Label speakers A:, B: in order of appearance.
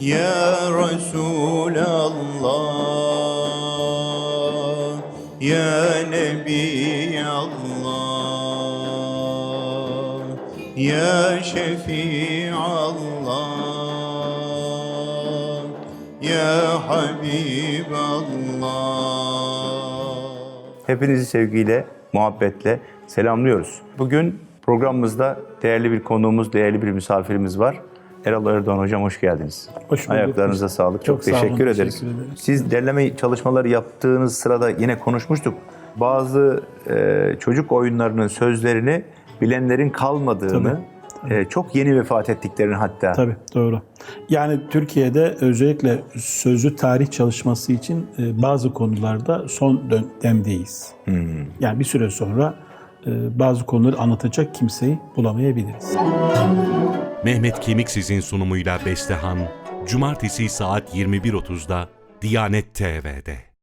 A: Ya Resulallah Ya Nebiyallah Ya Şefiallah Ya Habiballah
B: Hepinizi sevgiyle, muhabbetle selamlıyoruz. Bugün programımızda değerli bir konuğumuz, değerli bir misafirimiz var. Erol Erdoğan Hocam hoş geldiniz.
C: Hoş bulduk.
B: Ayaklarınıza sağlık. Çok,
C: Çok sağ olun,
B: teşekkür ederiz.
C: teşekkür ederim.
B: Siz derleme çalışmaları yaptığınız sırada yine konuşmuştuk. Bazı e, çocuk oyunlarının sözlerini bilenlerin kalmadığını, e, çok yeni vefat ettiklerini hatta.
C: Tabii doğru. Yani Türkiye'de özellikle sözlü tarih çalışması için e, bazı konularda son dönemdeyiz. Yani bir süre sonra bazı konuları anlatacak kimseyi bulamayabiliriz.
D: Mehmet Kemiksiz'in sunumuyla Bestehan, Cumartesi saat 21.30'da Diyanet TV'de.